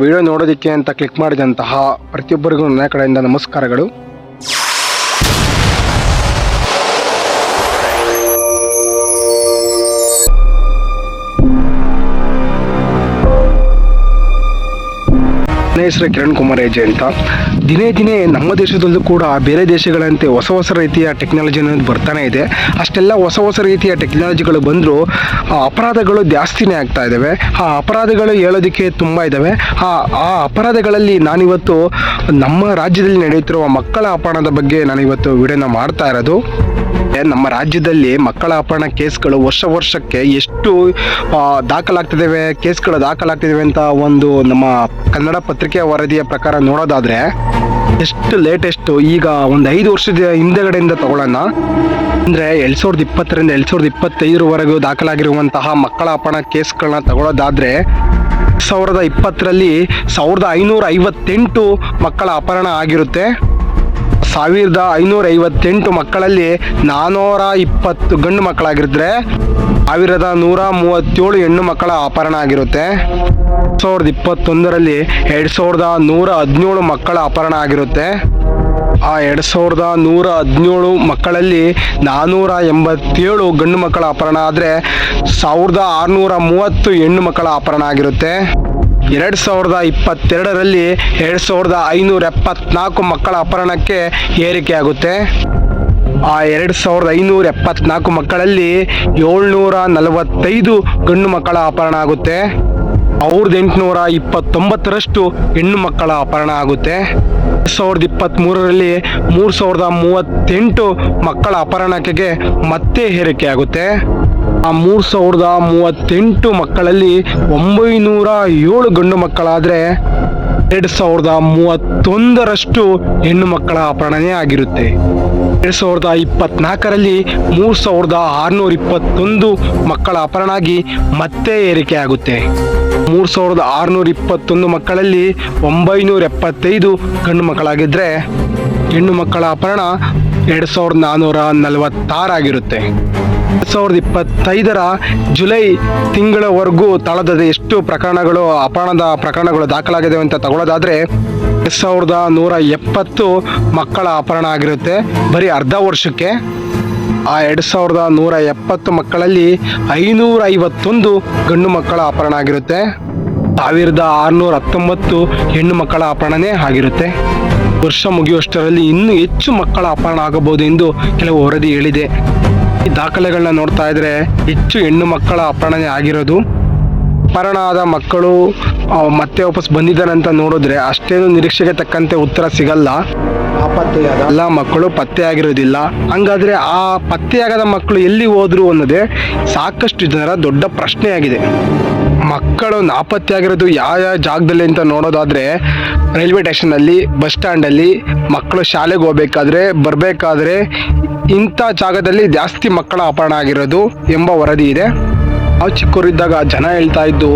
Video ನೋಡೋದಕ್ಕೆ ಅಂತ click ಮಾಡಿದಂತಹ ಪ್ರತಿಯೊಬ್ಬರಿಗೂ ನನ್ನ ಕಡೆಯಿಂದ ನಮಸ್ಕಾರಗಳು. ಹೆಸರು ಕಿರಣ್ ಕುಮಾರ್ ಹೆಜ್ಜೆ ಅಂತ. ದಿನೇ ದಿನೇ ನಮ್ಮ ದೇಶದಲ್ಲೂ ಕೂಡ ಬೇರೆ ದೇಶಗಳಂತೆ ಹೊಸ ಹೊಸ ರೀತಿಯ ಟೆಕ್ನಾಲಜಿ ಅನ್ನೋದು ಬರ್ತಾನೆ ಇದೆ. ಅಷ್ಟೆಲ್ಲ ಹೊಸ ಹೊಸ ರೀತಿಯ ಟೆಕ್ನಾಲಜಿಗಳು ಬಂದರೂ, ಆ ಅಪರಾಧಗಳು ಜಾಸ್ತಿನೇ ಆಗ್ತಾ ಇದ್ದಾವೆ ಆ ಅಪರಾಧಗಳು ಹೇಳೋದಕ್ಕೆ ತುಂಬ ಇದ್ದಾವೆ ಆ ಆ ಅಪರಾಧಗಳಲ್ಲಿ ನಾನಿವತ್ತು ನಮ್ಮ ರಾಜ್ಯದಲ್ಲಿ ನಡೆಯುತ್ತಿರುವ ಮಕ್ಕಳ ಅಪರಾಧದ ಬಗ್ಗೆ ನಾನಿವತ್ತು ವಿಡಿಯೋನ ಮಾಡ್ತಾ ಇರೋದು. ನಮ್ಮ ರಾಜ್ಯದಲ್ಲಿ ಮಕ್ಕಳ ಅಪಹರಣ ಕೇಸ್ಗಳು ವರ್ಷ ವರ್ಷಕ್ಕೆ ಎಷ್ಟು ದಾಖಲಾಗ್ತಿದ್ದಾವೆ, ಕೇಸ್ಗಳು ದಾಖಲಾಗ್ತಿದ್ದಾವೆ ಅಂತ ಒಂದು ನಮ್ಮ ಕನ್ನಡ ಪತ್ರಿಕೆ ವರದಿಯ ಪ್ರಕಾರ ನೋಡೋದಾದ್ರೆ ಎಷ್ಟು ಲೇಟೆಸ್ಟ್ ಈಗ ಒಂದು ಐದು ವರ್ಷದ ಹಿಂದೆಗಡೆಯಿಂದ ತಗೊಳ್ಳೋಣ. ಅಂದ್ರೆ ಎರಡ್ ಸಾವಿರದ ಇಪ್ಪತ್ತರಿಂದ ಎರಡ್ ಸಾವಿರದ ಇಪ್ಪತ್ತೈದರವರೆಗೂ ದಾಖಲಾಗಿರುವಂತಹ ಮಕ್ಕಳ ಅಪಹರಣ ಕೇಸ್ಗಳನ್ನ ತಗೊಳ್ಳೋದಾದ್ರೆ ಸಾವಿರದ ಇಪ್ಪತ್ತರಲ್ಲಿ ಸಾವಿರದ ಐನೂರ ಐವತ್ತೆಂಟು ಮಕ್ಕಳ ಅಪಹರಣ ಆಗಿರುತ್ತೆ. ಸಾವಿರದ ಐನೂರ ಐವತ್ತೆಂಟು ಮಕ್ಕಳಲ್ಲಿ ನಾನೂರ ಇಪ್ಪತ್ತು ಗಂಡು ಮಕ್ಕಳಾಗಿದ್ರೆ ಸಾವಿರದ ನೂರ ಮೂವತ್ತೇಳು ಹೆಣ್ಣು ಮಕ್ಕಳ ಅಪಹರಣ ಆಗಿರುತ್ತೆ. ಸಾವಿರದ ಇಪ್ಪತ್ತೊಂದರಲ್ಲಿ ಎರಡು ಸಾವಿರದ ನೂರ ಹದಿನೇಳು ಮಕ್ಕಳ ಅಪಹರಣ ಆಗಿರುತ್ತೆ. ಆ ಎರಡು ಸಾವಿರದ ನೂರ ಹದಿನೇಳು ಮಕ್ಕಳಲ್ಲಿ ನಾನೂರ ಎಂಬತ್ತೇಳು ಗಂಡು ಮಕ್ಕಳ ಅಪಹರಣ ಆದರೆ ಸಾವಿರದ ಆರುನೂರ ಮೂವತ್ತು ಹೆಣ್ಣು ಮಕ್ಕಳ ಅಪಹರಣ ಆಗಿರುತ್ತೆ. ಎರಡು ಸಾವಿರದ ಇಪ್ಪತ್ತೆರಡರಲ್ಲಿ ಎರಡು ಸಾವಿರದ ಐನೂರ ಎಪ್ಪತ್ನಾಲ್ಕು ಮಕ್ಕಳ ಅಪಹರಣಕ್ಕೆ ಏರಿಕೆ ಆಗುತ್ತೆ ಆ ಎರಡು ಸಾವಿರದ ಐನೂರ ಎಪ್ಪತ್ನಾಲ್ಕು ಮಕ್ಕಳಲ್ಲಿ ಏಳ್ನೂರ ನಲವತ್ತೈದು ಗಂಡು ಮಕ್ಕಳ ಅಪಹರಣ ಆಗುತ್ತೆ. ಅವ್ರದ್ದು ಎಂಟುನೂರ ಇಪ್ಪತ್ತೊಂಬತ್ತರಷ್ಟು ಹೆಣ್ಣು ಮಕ್ಕಳ ಅಪಹರಣ ಆಗುತ್ತೆ. ಸಾವಿರದ ಇಪ್ಪತ್ತ್ಮೂರರಲ್ಲಿ ಮೂರು ಸಾವಿರದ ಮೂವತ್ತೆಂಟು ಮಕ್ಕಳ ಅಪಹರಣಕ್ಕೆ ಮತ್ತೆ ಏರಿಕೆ ಆಗುತ್ತೆ ಆ ಮೂರು ಸಾವಿರದ ಮೂವತ್ತೆಂಟು ಮಕ್ಕಳಲ್ಲಿ ಒಂಬೈನೂರ ಏಳು ಗಂಡು ಮಕ್ಕಳಾದರೆ ಎರಡು ಸಾವಿರದ ಮೂವತ್ತೊಂದರಷ್ಟು ಹೆಣ್ಣು ಮಕ್ಕಳ ಅಪಹರಣನೇ ಆಗಿರುತ್ತೆ. ಎರಡು ಸಾವಿರದ ಇಪ್ಪತ್ನಾಲ್ಕರಲ್ಲಿ ಮೂರು ಸಾವಿರದ ಆರುನೂರ ಇಪ್ಪತ್ತೊಂದು ಮಕ್ಕಳ ಅಪಹರಣ ಆಗಿ ಮತ್ತೆ ಏರಿಕೆ ಆಗುತ್ತೆ. ಮೂರು ಸಾವಿರದ ಆರುನೂರ ಇಪ್ಪತ್ತೊಂದು ಮಕ್ಕಳಲ್ಲಿ ಒಂಬೈನೂರ ಎಪ್ಪತ್ತೈದು ಗಂಡು ಮಕ್ಕಳಾಗಿದ್ದರೆ ಹೆಣ್ಣು ಮಕ್ಕಳ ಅಪಹರಣ ಎರಡು ಸಾವಿರದ ನಾನ್ನೂರ ನಲವತ್ತಾರಾಗಿರುತ್ತೆ. ಎರಡ್ ಸಾವಿರದ ಇಪ್ಪತ್ತೈದರ ಜುಲೈ ತಿಂಗಳವರೆಗೂ ತಳದ ಎಷ್ಟು ಪ್ರಕರಣಗಳು, ಅಪಹರಣದ ಪ್ರಕರಣಗಳು ದಾಖಲಾಗಿದೆ ಅಂತ ತಗೊಳ್ಳೋದಾದ್ರೆ ಎರಡ್ ಸಾವಿರದ ನೂರ ಎಪ್ಪತ್ತು ಮಕ್ಕಳ ಅಪಹರಣ ಆಗಿರುತ್ತೆ. ಬರೀ ಅರ್ಧ ವರ್ಷಕ್ಕೆ ಆ ಎರಡು ಸಾವಿರದ ನೂರ ಎಪ್ಪತ್ತು ಮಕ್ಕಳಲ್ಲಿ ಐನೂರ ಐವತ್ತೊಂದು ಗಂಡು ಮಕ್ಕಳ ಅಪಹರಣ ಆಗಿರುತ್ತೆ. ಸಾವಿರದ ಆರುನೂರ ಹತ್ತೊಂಬತ್ತು ಹೆಣ್ಣು ಮಕ್ಕಳ ಅಪಹರಣನೇ ಆಗಿರುತ್ತೆ. ವರ್ಷ ಮುಗಿಯುವಷ್ಟರಲ್ಲಿ ಇನ್ನೂ ಹೆಚ್ಚು ಮಕ್ಕಳ ಅಪಹರಣ ಆಗಬಹುದು ಎಂದು ಕೆಲವು ವರದಿ ಹೇಳಿದೆ. ಈ ದಾಖಲೆಗಳನ್ನ ನೋಡ್ತಾ ಇದ್ರೆ ಹೆಚ್ಚು ಹೆಣ್ಣು ಮಕ್ಕಳ ಅಪಹರಣೆ ಆಗಿರೋದು. ಅಪಹರಣ ಆದ ಮಕ್ಕಳು ಮತ್ತೆ ವಾಪಸ್ ಬಂದಿದ್ದಾರೆ ಅಂತ ನೋಡಿದ್ರೆ ಅಷ್ಟೇನು ನಿರೀಕ್ಷೆಗೆ ತಕ್ಕಂತೆ ಉತ್ತರ ಸಿಗಲ್ಲ. ಪತ್ತೆಯಾದ? ಎಲ್ಲ ಮಕ್ಕಳು ಪತ್ತೆ ಆಗಿರೋದಿಲ್ಲ ಹಂಗಾದ್ರೆ ಆ ಪತ್ತೆಯಾಗದ ಮಕ್ಕಳು ಎಲ್ಲಿ ಹೋದ್ರು ಅನ್ನೋದೇ ಸಾಕಷ್ಟು ಜನರ ದೊಡ್ಡ ಪ್ರಶ್ನೆಯಾಗಿದೆ. ಮಕ್ಕಳು ನಾಪತ್ತೆಯಾಗಿರೋದು ಯಾವ ಯಾವ ಜಾಗದಲ್ಲಿ ಅಂತ ನೋಡೋದಾದ್ರೆ ರೈಲ್ವೆ ಸ್ಟೇಷನಲ್ಲಿ, ಬಸ್ ಸ್ಟ್ಯಾಂಡಲ್ಲಿ ಮಕ್ಕಳು ಶಾಲೆಗೆ ಹೋಗ್ಬೇಕಾದ್ರೆ, ಬರಬೇಕಾದ್ರೆ ಇಂಥ ಜಾಗದಲ್ಲಿ ಜಾಸ್ತಿ ಮಕ್ಕಳ ಅಪಹರಣ ಆಗಿರೋದು ಎಂಬ ವರದಿ ಇದೆ. ನಾವು ಚಿಕ್ಕವರಿದ್ದಾಗ ಜನ ಹೇಳ್ತಾ ಇದ್ದು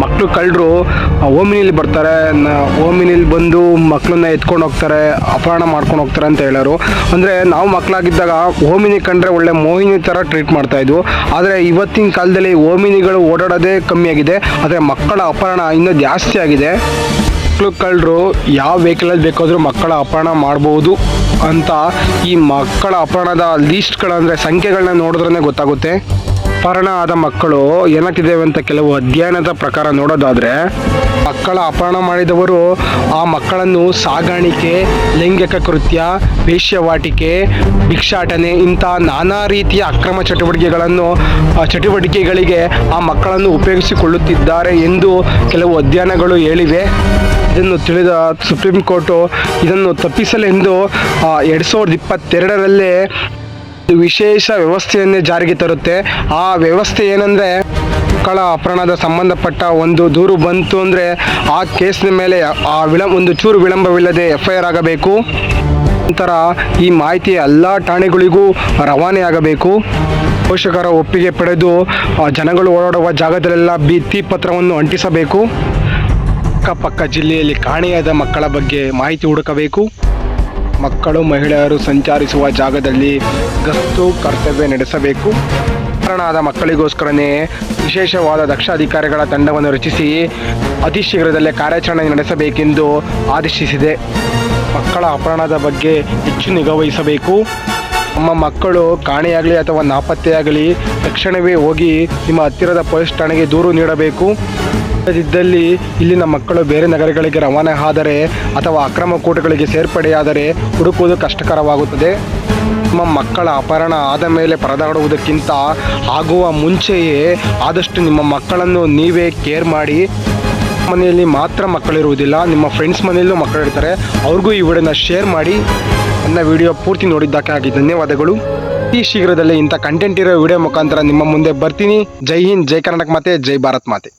ಮಕ್ಕಳು ಕಳ್ಳರು ಓಮಿನಿಲಿ ಬರ್ತಾರೆ ಓಮಿನಿಲಿ ಬಂದು ಮಕ್ಕಳನ್ನ ಎತ್ಕೊಂಡು ಹೋಗ್ತಾರೆ, ಅಪಹರಣ ಮಾಡ್ಕೊಂಡು ಹೋಗ್ತಾರೆ ಅಂತ ಹೇಳೋರು. ಅಂದರೆ ನಾವು ಮಕ್ಕಳಾಗಿದ್ದಾಗ ಓಮಿನಿ ಕಂಡ್ರೆ ಒಳ್ಳೆ ಮೋಹಿನಿ ಥರ ಟ್ರೀಟ್ ಮಾಡ್ತಾ ಇದ್ವು. ಆದರೆ ಇವತ್ತಿನ ಕಾಲದಲ್ಲಿ ಓಮಿನಿಗಳು ಓಡಾಡೋದೇ ಕಮ್ಮಿಯಾಗಿದೆ ಆದರೆ ಮಕ್ಕಳ ಅಪಹರಣ ಇನ್ನೂ ಜಾಸ್ತಿ ಆಗಿದೆ. ಮಕ್ಕಳು ಕಳ್ಳರು ಯಾವ ವೆಹಿಕಲಲ್ಲಿ ಬೇಕಾದರೂ ಮಕ್ಕಳ ಅಪಹರಣ ಮಾಡ್ಬೋದು ಅಂತ ಈ ಮಕ್ಕಳ ಅಪಹರಣದ ಲೀಸ್ಟ್ಗಳಂದರೆ ಸಂಖ್ಯೆಗಳನ್ನ ನೋಡಿದ್ರೇ ಗೊತ್ತಾಗುತ್ತೆ. ಅಪಹರಣ ಆದ ಮಕ್ಕಳು ಏನಾಗ್ತಿದ್ದೇವೆ ಅಂತ ಕೆಲವು ಅಧ್ಯಯನದ ಪ್ರಕಾರ ನೋಡೋದಾದ್ರೆ, ಮಕ್ಕಳ ಅಪಹರಣ ಮಾಡಿದವರು ಆ ಮಕ್ಕಳನ್ನು ಸಾಗಾಣಿಕೆ, ಲೈಂಗಿಕ ಕೃತ್ಯ, ವೇಶ್ಯವಾಟಿಕೆ, ಭಿಕ್ಷಾಟನೆ, ಇಂಥ ನಾನಾ ರೀತಿಯ ಅಕ್ರಮ ಚಟುವಟಿಕೆಗಳನ್ನು ಚಟುವಟಿಕೆಗಳಿಗೆ ಆ ಮಕ್ಕಳನ್ನು ಉಪಯೋಗಿಸಿಕೊಳ್ಳುತ್ತಿದ್ದಾರೆ ಎಂದು ಕೆಲವು ಅಧ್ಯಯನಗಳು ಹೇಳಿವೆ. ಇದನ್ನು ತಿಳಿದ ಸುಪ್ರೀಂ ಕೋರ್ಟು ಇದನ್ನು ತಪ್ಪಿಸಲೆಂದು ಎರಡು ಸಾವಿರದ ಇಪ್ಪತ್ತೆರಡರಲ್ಲೇ ವಿಶೇಷ ವ್ಯವಸ್ಥೆಯನ್ನೇ ಜಾರಿಗೆ ತರುತ್ತೆ. ಆ ವ್ಯವಸ್ಥೆ ಏನಂದರೆ ಮಕ್ಕಳ ಅಪಹರಣದ ಸಂಬಂಧಪಟ್ಟ ಒಂದು ದೂರು ಬಂತು ಅಂದರೆ ಆ ಕೇಸಿನ ಮೇಲೆ ಆ ವಿಳಂಬ ಒಂದು ಚೂರು ವಿಳಂಬವಿಲ್ಲದೆ ಎಫ್ ಐ ಆರ್ ಆಗಬೇಕು. ನಂತರ ಈ ಮಾಹಿತಿ ಎಲ್ಲ ಠಾಣೆಗಳಿಗೂ ರವಾನೆ ಆಗಬೇಕು. ಪೋಷಕರ ಒಪ್ಪಿಗೆ ಪಡೆದು ಜನಗಳು ಓಡಾಡುವ ಜಾಗದಲ್ಲೆಲ್ಲ ಭಿತ್ತಿ ಪತ್ರವನ್ನು ಅಂಟಿಸಬೇಕು. ಅಕ್ಕಪಕ್ಕ ಜಿಲ್ಲೆಯಲ್ಲಿ ಕಾಣೆಯಾದ ಮಕ್ಕಳ ಬಗ್ಗೆ ಮಾಹಿತಿ ಹುಡುಕಬೇಕು. ಮಕ್ಕಳು, ಮಹಿಳೆಯರು ಸಂಚರಿಸುವ ಜಾಗದಲ್ಲಿ ಗಸ್ತು ಕರ್ತವ್ಯ ನಡೆಸಬೇಕು. ಕಾರಣಾದ ಮಕ್ಕಳಿಗೋಸ್ಕರನೇ ವಿಶೇಷವಾದ ದಕ್ಷ ಅಧಿಕಾರಿಗಳ ತಂಡವನ್ನು ರಚಿಸಿ ಅತಿ ಶೀಘ್ರದಲ್ಲೇ ಕಾರ್ಯಾಚರಣೆ ನಡೆಸಬೇಕೆಂದು ಆದೇಶಿಸಿದೆ. ಮಕ್ಕಳ ಅಪಹರಣದ ಬಗ್ಗೆ ಹೆಚ್ಚು ನಿಗಾವಹಿಸಬೇಕು ನಮ್ಮ ಮಕ್ಕಳು ಕಾಣೆಯಾಗಲಿ ಅಥವಾ ನಾಪತ್ತೆಯಾಗಲಿ, ತಕ್ಷಣವೇ ಹೋಗಿ ನಿಮ್ಮ ಹತ್ತಿರದ ಪೊಲೀಸ್ ಠಾಣೆಗೆ ದೂರು ನೀಡಬೇಕು. ಇಲ್ಲದಿದ್ದಲ್ಲಿ ಇಲ್ಲಿನ ಮಕ್ಕಳು ಬೇರೆ ನಗರಗಳಿಗೆ ರವಾನೆ ಆದರೆ ಅಥವಾ ಅಕ್ರಮ ಕೂಟಗಳಿಗೆ ಸೇರ್ಪಡೆಯಾದರೆ ಹುಡುಕುವುದು ಕಷ್ಟಕರವಾಗುತ್ತದೆ. ನಿಮ್ಮ ಮಕ್ಕಳ ಅಪಹರಣ ಆದ ಮೇಲೆ ಪರದಾಡುವುದಕ್ಕಿಂತ ಆಗುವ ಮುಂಚೆಯೇ ಆದಷ್ಟು ನಿಮ್ಮ ಮಕ್ಕಳನ್ನು ನೀವೇ ಕೇರ್ ಮಾಡಿ. ಮನೆಯಲ್ಲಿ ಮಾತ್ರ ಮಕ್ಕಳಿರುವುದಿಲ್ಲ, ನಿಮ್ಮ ಫ್ರೆಂಡ್ಸ್ ಮನೆಯಲ್ಲೂ ಮಕ್ಕಳಿರ್ತಾರೆ, ಅವ್ರಿಗೂ ಈ ವಿಡಿಯೋನ ಶೇರ್ ಮಾಡಿ. ನನ್ನ ವಿಡಿಯೋ ಪೂರ್ತಿ ನೋಡಿದ್ದಕ್ಕಾಗಿ ಧನ್ಯವಾದಗಳು. ಈ ಶೀಘ್ರದಲ್ಲೇ ಇಂಥ ಕಂಟೆಂಟ್ ಇರೋ ವಿಡಿಯೋ ಮುಖಾಂತರ ನಿಮ್ಮ ಮುಂದೆ ಬರ್ತೀನಿ. ಜೈ ಹಿಂದ್, ಜೈ ಕರ್ನಾಟಕ ಮಾತೆ, ಜೈ ಭಾರತ್ ಮಾತೆ.